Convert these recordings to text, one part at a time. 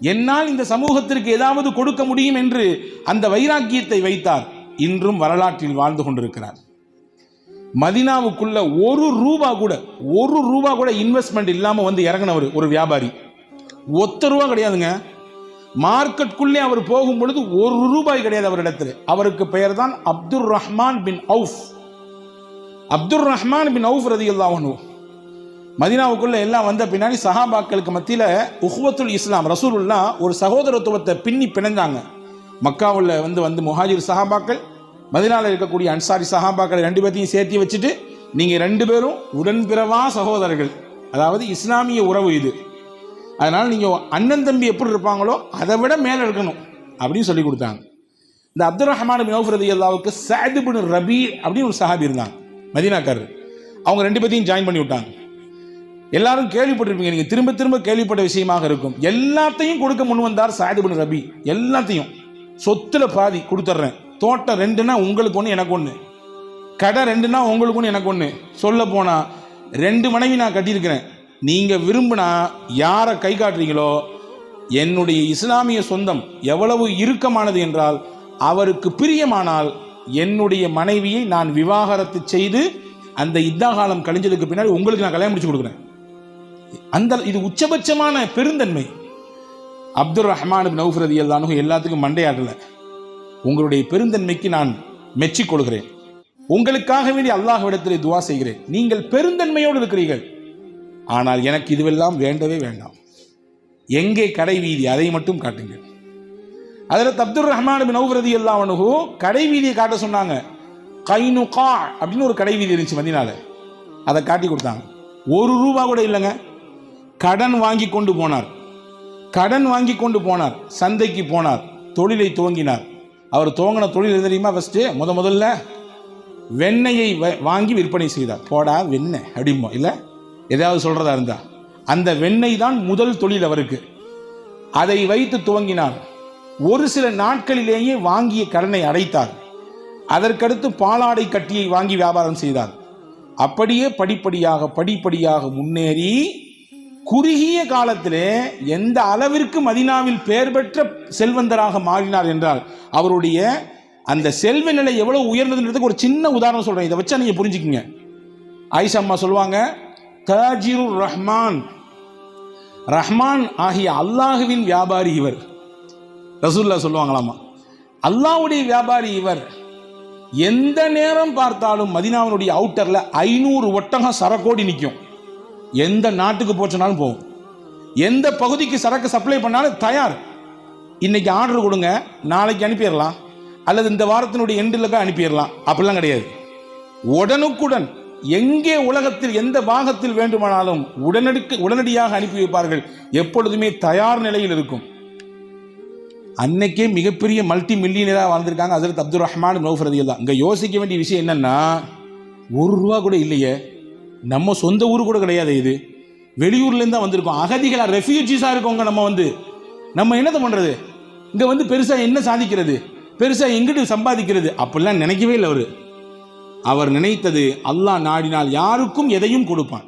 என்னால் இந்த சமூகத்திற்கு ஏதாவது கொடுக்க முடியும் என்று அந்த வைராக்கியத்தை வைத்தார். இன்றும் வரலாற்றில் வாழ்ந்து கொண்டிருக்கிறார். மதினாவுக்குள்ள ஒரு ரூபா கூட ஒரு ரூபா கூட இன்வெஸ்ட்மெண்ட் இல்லாமல் வந்து இறங்கினவர் ஒரு வியாபாரி. ஒத்த ரூபா கிடையாதுங்க. மார்க்கெட்டுக்குள்ளே அவர் போகும் பொழுது ஒரு ரூபாய் கிடையாது அவரிடத்தில். அவருக்கு பெயர் தான் Abdul Rahman bin Auf. Abdul Rahman bin Auf ரதி மதினாவுக்குள்ளே எல்லாம் வந்த பின்னாடி சஹாபாக்களுக்கு மத்தியில் உஹ்வத்துல் இஸ்லாம் ரசூலுல்லா ஒரு சகோதரத்துவத்தை பின்னி பிணைஞ்சாங்க. மக்காவில் வந்து வந்து முஹாஜிர் சஹாபாக்கள் மதினாவில் இருக்கக்கூடிய அன்சாரி சஹாபாக்கள் ரெண்டு பேர்த்தையும் சேர்த்து வச்சுட்டு நீங்கள் ரெண்டு பேரும் உடன்பிறவா சகோதரர்கள். அதாவது இஸ்லாமிய உறவு இது. அதனால் நீங்கள் அண்ணன் தம்பி எப்படி இருப்பாங்களோ அதை விட மேலே இருக்கணும் அப்படின்னு சொல்லி கொடுத்தாங்க. இந்த அப்துல் ரஹ்மான் பின் ரதி அல்லாவுக்கு சாது ரபி அப்படின்னு ஒரு சஹாபி இருந்தாங்க மதீனாக்காரர். அவங்க ரெண்டு பேர்த்தையும் ஜாயின் பண்ணி விட்டாங்க. எல்லாரும் கேள்விப்பட்டிருப்பீங்க. நீங்கள் திரும்ப திரும்ப கேள்விப்பட்ட விஷயமாக இருக்கும். எல்லாத்தையும் கொடுக்க முன் வந்தார் சாது ரபி. எல்லாத்தையும். சொத்துல பாதி கொடுத்துட்றேன். தோட்டம் ரெண்டுனா உங்களுக்கு ஒன்று எனக்கு ஒன்று கடை ரெண்டுனா உங்களுக்கு ஒன்று எனக்கு ஒன்று சொல்ல போனால் ரெண்டு மனைவி நான் கட்டியிருக்கிறேன். நீங்கள் விரும்பினா யாரை கை காட்டுறீங்களோ என்னுடைய இஸ்லாமிய சொந்தம் எவ்வளவு இறுக்கமானது என்றால் அவருக்கு பிரியமானால் என்னுடைய மனைவியை நான் விவாகரத்து செய்து அந்த இத்தா காலம் கழிஞ்சதுக்கு பின்னாடி உங்களுக்கு நான் கல்யாணம் முடிச்சு கொடுக்குறேன். அந்த இது உச்சபட்சமான பெருந்தன்மை. அப்துல் ரஹ்மான் நவுஃப் ரதி அல்லானு எல்லாத்துக்கும் மண்டையாடல உங்களுடைய பெருந்தன்மைக்கு நான் மெச்சிக் கொள்கிறேன். உங்களுக்காக வேண்டி அல்லாஹ்விடத்தில் துவா செய்கிறேன். நீங்கள் பெருந்தன்மையோடு இருக்கிறீர்கள். ஆனால் எனக்கு இதுவெல்லாம் வேண்டவே வேண்டாம். எங்கே கடை வீதி அதை மட்டும் காட்டுங்கள். அதில் அப்துல் ரஹ்மான் பின் நவுஃப் ரதி கடை வீதியை காட்ட சொன்னாங்க. கைனுகா அப்படின்னு ஒரு கடை வீதி இருந்துச்சு மதினால. அதை காட்டி கொடுத்தாங்க. ஒரு ரூபா கூட இல்லைங்க. கடன் வாங்கி கொண்டு போனார். கடன் வாங்கி கொண்டு போனார். சந்தைக்கு போனார். தொழிலை துவங்கினார். அவர் துவங்கின தொழில் தெரியுமா ஃபஸ்ட்டு முத முதல்ல வெண்ணெயை வ- வாங்கி விற்பனை செய்தார். போடா வெண்ணெய் அப்படிமோ இல்லை? ஏதாவது சொல்கிறதா இருந்தா. அந்த வெண்ணெய் தான் முதல் தொழில் அவருக்கு. அதை வைத்து துவங்கினார். ஒரு சில நாட்களிலேயே வாங்கிய கடனை அடைத்தார். அதற்கடுத்து பாலாடை கட்டியை வாங்கி வியாபாரம் செய்தார். அப்படியே படிப்படியாக படிப்படியாக முன்னேறி குறுகிய காலத்திலே எந்த அளவிற்கு மதினாவில் பெயர் பெற்ற செல்வந்தராக மாறினார் என்றால் அவருடைய அந்த செல்வ நிலை எவ்வளவு உயர்ந்ததுன்றதுக்கு ஒரு சின்ன உதாரணம் சொல்றேன். இதை வச்சா நீங்க புரிஞ்சுக்குங்க. ஆயிஷா அம்மா சொல்லுவாங்க தாஜிருர் ரஹ்மான். ரஹ்மான் ஆகிய அல்லாஹுவின் வியாபாரி இவர். ரசூல்லா சொல்லுவாங்களாமா? அல்லாவுடைய வியாபாரி இவர். எந்த நேரம் பார்த்தாலும் மதினாவினுடைய அவுட்டர்ல ஐநூறு ஒட்டகம் சரக்கோடி நிற்கும் எந்த நாட்டுக்கு போச்சுனாலும் போகும். எந்த பகுதிக்கு சரக்கு சப்ளை பண்ணாலும் தயார். இன்னைக்கு ஆர்டர் கொடுங்க நாளைக்கு அனுப்பிடலாம். அல்லது இந்த வாரத்தினுடைய எண்டில் அனுப்பிடலாம். அப்படிலாம் கிடையாது. உடனுக்குடன் எங்கே உலகத்தில் எந்த பாகத்தில் வேண்டுமானாலும் உடனடிக்கு உடனடியாக அனுப்பி வைப்பார்கள். எப்பொழுதுமே தயார் நிலையில் இருக்கும். அன்னைக்கே மிகப்பெரிய மல்டி மில்லியனராக வாழ்ந்திருக்காங்க ஹசரத் அப்துல் ரஹ்மான் நௌஃப் தான் இங்கே யோசிக்க வேண்டிய விஷயம் என்னன்னா ஒரு ரூபா கூட இல்லையே. நம்ம சொந்த ஊர் கூட கிடையாது இது. வெளியூர்லேருந்து தான் வந்திருக்கோம். அகதிகளாக ரெஃப்யூஜிஸாக இருக்கவங்க நம்ம வந்து. நம்ம என்னத்தை பண்ணுறது இங்கே வந்து பெருசாக என்ன சாதிக்கிறது? பெருசாக எங்கிட்டு சம்பாதிக்கிறது? அப்படிலாம் நினைக்கவே இல்லை அவர். அவர் நினைத்தது அல்லாஹ் நாடினால் யாருக்கும் எதையும் கொடுப்பான்.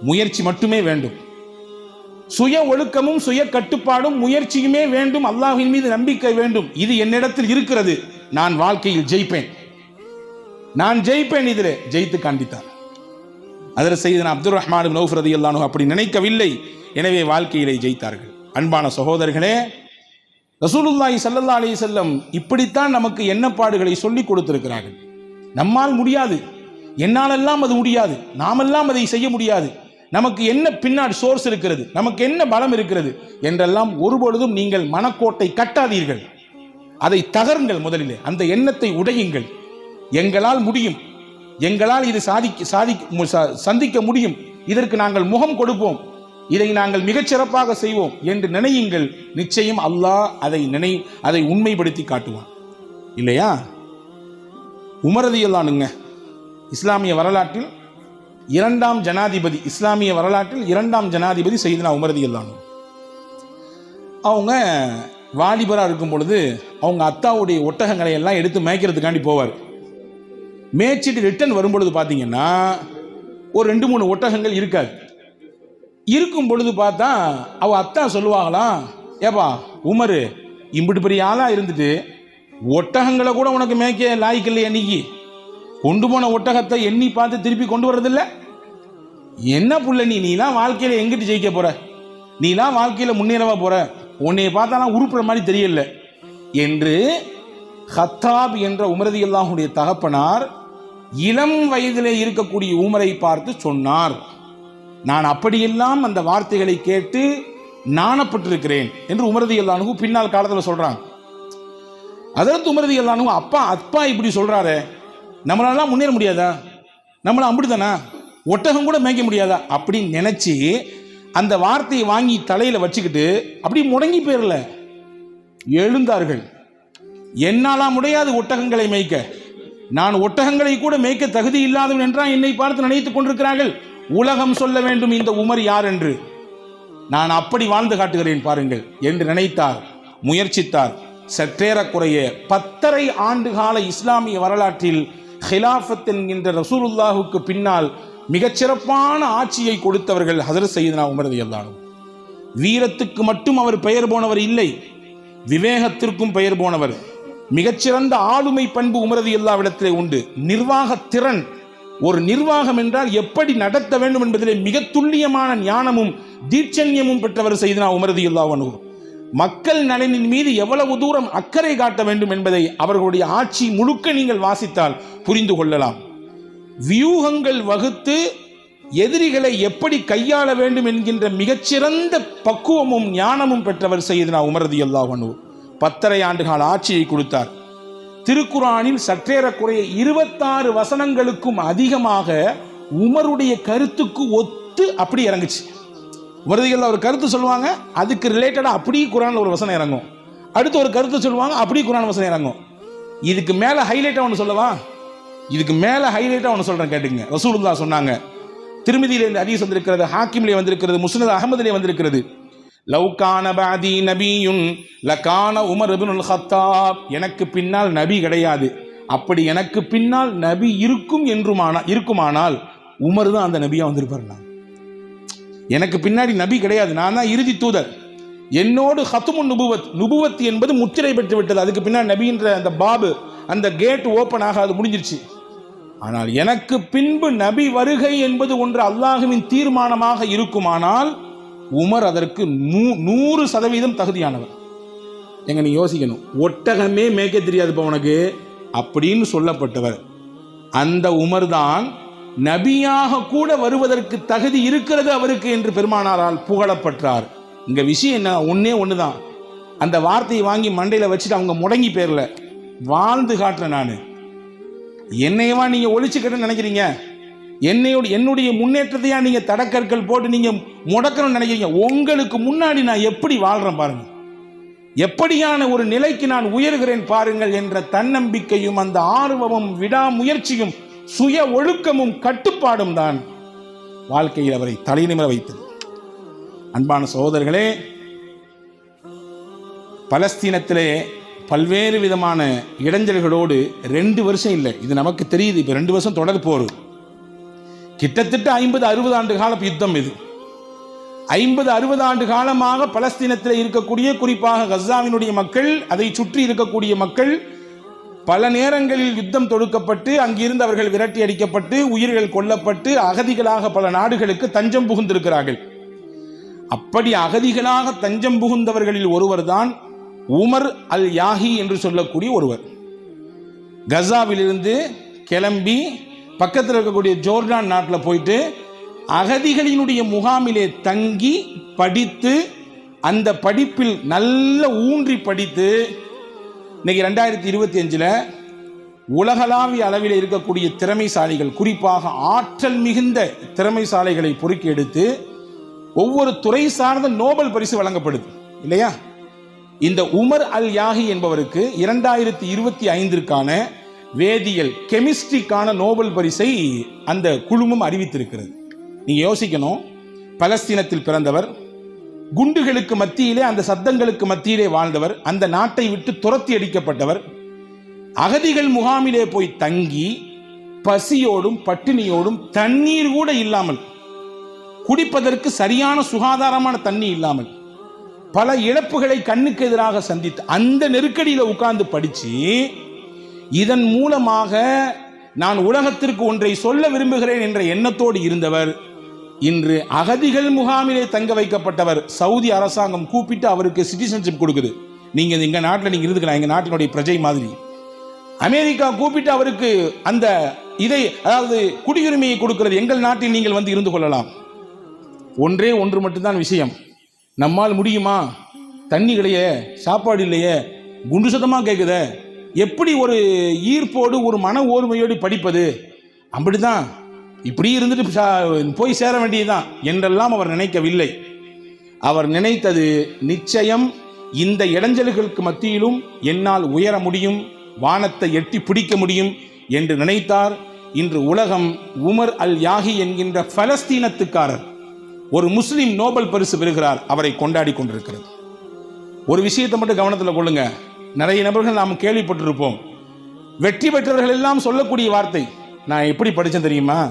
முயற்சி மட்டுமே வேண்டும். சுய ஒழுக்கமும் சுய கட்டுப்பாடும் முயற்சியுமே வேண்டும். அல்லாஹின் மீது நம்பிக்கை வேண்டும். இது என்னிடத்தில் இருக்கிறது. நான் வாழ்க்கையில் ஜெயிப்பேன். நான் ஜெயிப்பேன் இதில். ஜெயித்து காண்பித்தார். அதில் செய்தன அப்துல் ரஹ்மான் நௌஃப் ரதி அப்படி நினைக்கவில்லை. எனவே வாழ்க்கையிலே ஜெயித்தார்கள். அன்பான சகோதரர்களே ரசூலுல்லாஹி சல்லல்லா அலி செல்லம் இப்படித்தான் நமக்கு எண்ணப்பாடுகளை சொல்லிக் கொடுத்திருக்கிறார்கள். நம்மால் முடியாது. என்னாலெல்லாம் அது முடியாது. நாமெல்லாம் அதை செய்ய முடியாது. நமக்கு என்ன பின்னாடி சோர்ஸ் இருக்கிறது? நமக்கு என்ன பலம் இருக்கிறது? என்றெல்லாம் ஒருபொழுதும் நீங்கள் மனக்கோட்டை கட்டாதீர்கள். அதை தகருங்கள் முதலிலே. அந்த எண்ணத்தை உடையுங்கள். எங்களால் முடியும். எங்களால் இது சாதிக்க சாதிக்க ச- சந்திக்க முடியும். இதற்கு நாங்கள் முகம் கொடுப்போம். இதை நாங்கள் மிகச் சிறப்பாக செய்வோம் என்று நினையுங்கள். நிச்சயம் அல்லாஹ் அதை நினை அதை உண்மைப்படுத்தி காட்டுவான். இல்லையா? உமரதியல்லானுங்க இஸ்லாமிய வரலாற்றில் இரண்டாம் ஜனாதிபதி இஸ்லாமிய வரலாற்றில் இரண்டாம் ஜனாதிபதி செய்தனா உமரதியல்லானு அவங்க வாலிபராக இருக்கும் பொழுது அவங்க அத்தாவுடைய ஒட்டகங்களை எல்லாம் எடுத்து மேய்க்கிறதுக்காண்டி போவார். மேய்ச்சிட்டு ரிட்டர்ன் வரும்பொழுது பார்த்தீங்கன்னா ஒரு ரெண்டு மூணு ஒட்டகங்கள் இருக்காது. இருக்கும் பொழுது பார்த்தா அவ அத்தா சொல்லுவாங்களாம் ஏப்பா உமரு இம்பிட்டு பெரிய ஆளாக இருந்துட்டு ஒட்டகங்களை கூட உனக்கு மேய்க்க லாய்க்கு இல்லையா நீக்கி கொண்டு போன ஒட்டகத்தை எண்ணி பார்த்து திருப்பி கொண்டு வர்றதில்ல. என்ன புள்ள நீ? நீலாம் வாழ்க்கையில் எங்கிட்டு ஜெயிக்க போற? நீலாம் வாழ்க்கையில் முன்னேறவா போற? உன்னைய பார்த்தாலாம் உருப்புற மாதிரி தெரியல. என்று ஹத்தாப் என்ற உமரதி அல்லாஹுடைய தகப்பனார் இளம் வயதிலே இருக்கக்கூடிய உமரை பார்த்து சொன்னார். நான் அப்படியெல்லாம் அந்த வார்த்தைகளை கேட்டு நாணப்பட்டிருக்கிறேன் என்று உமரதி அல்லாஹு பின்னால் காலத்தில் சொல்கிறான் அதற்கு உமரதி அல்லாஹு அப்பா அப்பா இப்படி சொல்றாரே நம்மளாலாம் முன்னேற முடியாதா? நம்மள அப்படித்தானா ஒட்டகம் கூட மேய்க்க முடியாதா? அப்படின்னு நினைச்சு அந்த வார்த்தையை வாங்கி தலையில வச்சுக்கிட்டு அப்படி முடங்கி போயிடல எழுந்தார்கள். என்னாலாம் முடியாது ஒட்டகங்களை மேய்க்க. நான் ஒட்டகங்களை கூட மேய்க்க தகுதி இல்லாதவன் என்றால் என்னை பார்த்து நினைத்துக் கொண்டிருக்கிறார்கள். உலகம் சொல்ல வேண்டும் இந்த உமர் யார் என்று. நான் அப்படி வாழ்ந்து காட்டுகிறேன் பாருங்கள் என்று நினைத்தார் முயற்சித்தார். சற்றேறக்குறைய பத்தரை ஆண்டு கால இஸ்லாமிய வரலாற்றில் ஹிலாஃபத் என்கின்ற ரசூலுல்லாஹுக்கு பின்னால் மிகச்சிறப்பான ஆட்சியை கொடுத்தவர்கள் ஹசரத் சையதுனா உமரது எல்லாரும் வீரத்துக்கு மட்டும் அவர் பெயர் போனவர் இல்லை விவேகத்திற்கும் பெயர் போனவர். மிகச்சிறந்த ஆளுமை பண்பு உமரது எல்லாவிடத்திலே உண்டு. நிர்வாக திறன். ஒரு நிர்வாகம் என்றால் எப்படி நடத்த வேண்டும் என்பதிலே மிக துல்லியமான ஞானமும் தீட்சண்யமும் பெற்றவர் செய்தனா உமரது எல்லாவனு. மக்கள் நலனின் மீது எவ்வளவு தூரம் அக்கறை காட்ட வேண்டும் என்பதை அவர்களுடைய ஆட்சி முழுக்க நீங்கள் வாசித்தால் புரிந்து கொள்ளலாம். வியூகங்கள் வகுத்து எதிரிகளை எப்படி கையாள வேண்டும் என்கின்ற மிகச்சிறந்த பக்குவமும் ஞானமும் பெற்றவர் செய்தனா உமரது அல்லாஹனு பத்தரை ஆண்டுகால ஆட்சியை கொடுத்தார். திருக்குறானில் சற்றேறக்குறைய இருபத்தாறு வசனங்களுக்கும் அதிகமாக உமருடைய கருத்துக்கு ஒத்து அப்படி இறங்குச்சு. விரதிகளில் ஒரு கருத்து சொல்லுவாங்க அதுக்கு ரிலேட்டடாக அப்படியே குரானில் ஒரு வசனம் இறங்கும். அடுத்து ஒரு கருத்து சொல்லுவாங்க அப்படியே குரான் வசனம் இறங்கும். இதுக்கு மேலே ஹைலைட்டாக ஒன்று சொல்லவா? இதுக்கு மேலே ஹைலைட்டாக ஒன்று சொல்கிறேன் கேட்டுங்க. ரசூலுல்லா சொன்னாங்க. திருமதியில இந்த வந்திருக்கிறது ஹாக்கிம்லேயே வந்திருக்கிறது முஸ்னத் அகமதுலேயே வந்திருக்கிறது. லவ்கான பாதி நபியுன் லக்கான உமர் அபினுல் ஹத்தாப் எனக்கு பின்னால் நபி கிடையாது. அப்படி எனக்கு பின்னால் நபி இருக்கும் என்றுமானா இருக்குமானால் உமர் தான் அந்த நபியா வந்திருப்பார் நான் எனக்கு பின்னாடி நபி கிடையாது. நான் தான் இறுதி தூதர். என்னோடு ஹத்துமுன் நுபுவத் நுபுவத் என்பது முத்திரை பெற்று விட்டது. அதுக்கு பின்னால் நபின்ற அந்த பாபு அந்த கேட் ஓப்பன் ஆகாது முடிஞ்சிருச்சு. ஆனால் எனக்கு பின்பு நபி வருகை என்பது ஒன்று அல்லாஹுவின் தீர்மானமாக இருக்குமானால் உமர் அதற்கு நூ- நூறு சதவீதம் தகுதியானவர். எங்க நீ யோசிக்கணும். ஒட்டகமே மேய்க்க தெரியாது இப்போ உனக்கு. அப்படின்னு சொல்லப்பட்டவர். அந்த உமர் தான் நபியாக கூட வருவதற்கு தகுதி இருக்கிறது அவருக்கு என்று பெருமானாரால் புகழப்பட்டார். இங்கே விஷயம் என்ன? ஒன்றே ஒன்று தான் அந்த வார்த்தையை வாங்கி மண்டையில் வச்சுட்டு அவங்க முடங்கி பேரில் வாழ்ந்து காட்டுறேன் நான். என்னையவா நீங்கள் ஒழிச்சுக்கிட்டேன்னு நினைக்கிறீங்க? என்னையோட என்னுடைய முன்னேற்றத்தையா நீங்கள் தடக்கற்கள் போட்டு நீங்கள் முடக்கணும்னு நினைக்கிறீங்க உங்களுக்கு முன்னாடி நான் எப்படி வாழ்கிறேன் பாருங்கள் எப்படியான ஒரு நிலைக்கு நான் உயர்கிறேன் பாருங்கள் என்ற தன்னம்பிக்கையும் அந்த ஆர்வமும் விடாமுயற்சியும் சுய ஒழுக்கமும் கட்டுப்பாடும் தான் வாழ்க்கையில் அவரை தலைநிமிர வைத்தது. அன்பான சகோதரர்களே பலஸ்தீனத்திலே பல்வேறு விதமான இடைஞ்சல்களோடு ரெண்டு வருஷம் இல்லை. இது நமக்கு தெரியுது இப்போ ரெண்டு வருஷம் தொடர் போர். கிட்டத்தட்ட ஐம்பது அறுபது ஆண்டு கால யுத்தம் இது. ஐம்பது அறுபது ஆண்டு காலமாக பலஸ்தீனத்தில் இருக்கக்கூடிய குறிப்பாக கசாவினுடைய மக்கள் அதை சுற்றி இருக்கக்கூடிய மக்கள் பல நேரங்களில் யுத்தம் தொடுக்கப்பட்டு அங்கிருந்து அவர்கள் விரட்டி அடிக்கப்பட்டு உயிர்கள் கொல்லப்பட்டு அகதிகளாக பல நாடுகளுக்கு தஞ்சம் புகுந்திருக்கிறார்கள். அப்படி அகதிகளாக தஞ்சம் புகுந்தவர்களில் ஒருவர்தான் உமர் அல் யாஹி என்று சொல்லக்கூடிய ஒருவர். கசாவிலிருந்து கிளம்பி பக்கத்தில் இருக்கக்கூடிய ஜோர்டான் நாட்டில் போயிட்டு அகதிகளினுடைய முகாமிலே தங்கி படித்து அந்த படிப்பில் நல்ல ஊன்றி படித்து இன்னைக்கு ரெண்டாயிரத்தி இருபத்தி அஞ்சில் உலகளாவிய அளவில் இருக்கக்கூடிய திறமைசாலிகள் குறிப்பாக ஆற்றல் மிகுந்த திறமைசாலைகளை பொறுக்கி எடுத்து ஒவ்வொரு துறை சார்ந்த நோபல் பரிசு வழங்கப்படுது இல்லையா? இந்த உமர் அல் யாஹி என்பவருக்கு இரண்டாயிரத்தி இருபத்தி ஐந்திற்கான வேதியியல் கெமிஸ்ட்ரிக்கான நோபல் பரிசை அந்த குழுமம் அறிவித்திருக்கிறது. நீங்கள் யோசிக்கணும். பலஸ்தீனத்தில் பிறந்தவர் குண்டுகளுக்கு மத்தியிலே அந்த சத்தங்களுக்கு மத்தியிலே வாழ்ந்தவர் அந்த நாட்டை விட்டு துரத்தி அடிக்கப்பட்டவர் அகதிகள் முகாமிலே போய் தங்கி பசியோடும் பட்டினியோடும் தண்ணீர் கூட இல்லாமல் குடிப்பதற்கு சரியான சுகாதாரமான தண்ணி இல்லாமல் பல இழப்புகளை கண்ணுக்கு எதிராக சந்தித்து அந்த நெருக்கடியில் உட்கார்ந்து படித்து இதன் மூலமாக நான் உலகத்திற்கு ஒன்றை சொல்ல விரும்புகிறேன் என்ற எண்ணத்தோடு இருந்தவர். இன்று அகதிகள் முகாமிலே தங்க வைக்கப்பட்டவர். சவுதி அரசாங்கம் கூப்பிட்டு அவருக்கு சிட்டிசன்ஷிப் கொடுக்குது. நீங்க எங்க நாட்டில் நீங்க இருந்துக்கலாம். எங்க நாட்டினுடைய பிரஜை மாதிரி. அமெரிக்கா கூப்பிட்டு அவருக்கு அந்த இதை அதாவது குடியுரிமையை கொடுக்கிறது. எங்கள் நாட்டில் நீங்கள் வந்து இருந்து கொள்ளலாம். ஒன்றே ஒன்று மட்டும்தான் விஷயம். நம்மால் முடியுமா? தண்ணி கிடையே சாப்பாடு இல்லையே? குண்டு சத்தமாக கேட்குதே எப்படி ஒரு ஈர்ப்போடு ஒரு மன ஓர்மையோடு படிப்பது? அப்படிதான் இப்படி இருந்துட்டு சா- போய் சேர வேண்டியதுதான் என்றெல்லாம் அவர் நினைக்கவில்லை. அவர் நினைத்தது நிச்சயம் இந்த இடைஞ்சல்களுக்கு மத்தியிலும் என்னால் உயர முடியும் வானத்தை எட்டி பிடிக்க முடியும் என்று நினைத்தார். இன்று உலகம் உமர் அல் யாஹி என்கின்ற பலஸ்தீனத்துக்காரர் ஒரு முஸ்லீம் நோபல் பரிசு பெறுகிறார் அவரை கொண்டாடி கொண்டிருக்கிறது. ஒரு விஷயத்தை மட்டும் கவனத்தில் கொள்ளுங்கள் நிறைய நபர்கள் நாம் கேள்விப்பட்டிருப்போம். வெற்றி பெற்றவர்கள் எல்லாம் சொல்லக்கூடிய வார்த்தை. நான் எப்படி படித்தேன் தெரியுமா?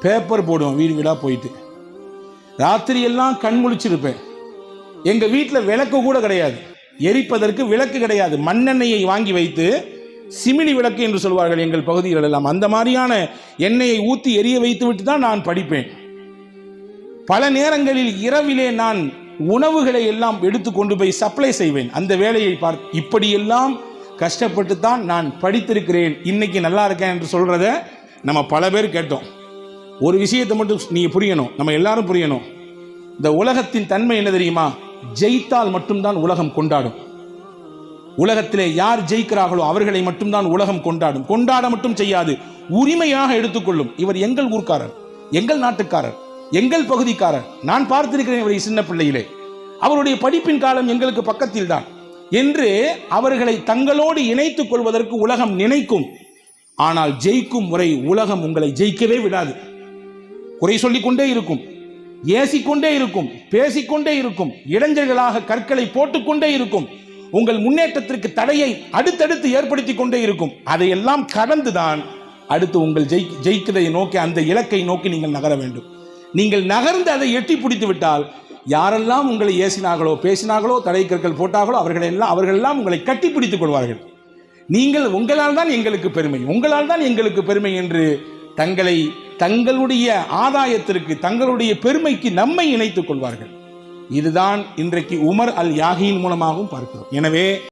பேப்பர் போடுவோம் வீடு வீடாக போயிட்டு. ராத்திரி எல்லாம் கண் முழிச்சிருப்பேன். எங்கள் வீட்டில் விளக்கு கூட கிடையாது. எரிப்பதற்கு விளக்கு கிடையாது. மண்ணெண்ணெயை வாங்கி வைத்து சிமினி விளக்கு என்று சொல்வார்கள் எங்கள் பகுதிகள் எல்லாம். அந்த மாதிரியான எண்ணெயை ஊற்றி எரிய வைத்து விட்டு தான் நான் படிப்பேன். பல நேரங்களில் இரவிலே நான் உணவுகளை எல்லாம் எடுத்து கொண்டு போய் சப்ளை செய்வேன். அந்த வேலையை பார் இப்படியெல்லாம் கஷ்டப்பட்டு தான் நான் படித்திருக்கிறேன். இன்னைக்கு நல்லா இருக்கேன் என்று சொல்கிறத நம்ம பல பேர் கேட்டோம். ஒரு விஷயத்தை மட்டும் நீங்கள் புரியணும். நம்ம எல்லாரும் புரியணும். இந்த உலகத்தின் தன்மை என்ன தெரியுமா? ஜெயித்தால் மட்டும்தான் உலகம் கொண்டாடும். உலகத்திலே யார் ஜெயிக்கிறார்களோ அவர்களை மட்டும்தான் உலகம் கொண்டாடும். கொண்டாட மட்டும் செய்யாது. உரிமையாக எடுத்துக்கொள்ளும். இவர் எங்கள் ஊர்க்காரர் எங்கள் நாட்டுக்காரர். எங்கள் பகுதிக்காரர் நான் பார்த்திருக்கிறேன் இவரை சின்ன பிள்ளையிலே. அவருடைய படிப்பின் காலம் எங்களுக்கு பக்கத்தில் தான் என்று அவர்களை தங்களோடு இணைத்துக் கொள்வதற்கு உலகம் நினைக்கும். ஆனால் ஜெயிக்கும் முறை உலகம் உங்களை ஜெயிக்கவே விடாது. குறை சொல்லிக்கொண்டே இருக்கும் ஏசிக்கொண்டே இருக்கும் பேசிக்கொண்டே இருக்கும் இளைஞர்களாக கற்களை போட்டுக்கொண்டே இருக்கும். உங்கள் முன்னேற்றத்திற்கு தடையை அடுத்தடுத்து ஏற்படுத்தி கொண்டே இருக்கும். அதையெல்லாம் கடந்துதான் அடுத்து உங்கள் ஜெயி ஜெயிக்கிறதை நோக்கி அந்த இலக்கை நோக்கி நீங்கள் நகர வேண்டும். நீங்கள் நகர்ந்து அதை எட்டி பிடித்து விட்டால் யாரெல்லாம் உங்களை ஏசினார்களோ பேசினார்களோ தடை கற்கள் போட்டார்களோ அவர்களெல்லாம் அவர்களெல்லாம் உங்களை கட்டி பிடித்துக் கொள்வார்கள். நீங்கள் உங்களால் தான் எங்களுக்கு பெருமை. உங்களால் தான் எங்களுக்கு பெருமை என்று தங்களை தங்களுடைய ஆதாயத்திற்கு தங்களுடைய பெருமைக்கு நம்மை இணைத்துக் கொள்வார்கள். இதுதான் இன்றைக்கு உமர் அல் யாகியின் மூலமாகவும் பார்க்கிறோம். எனவே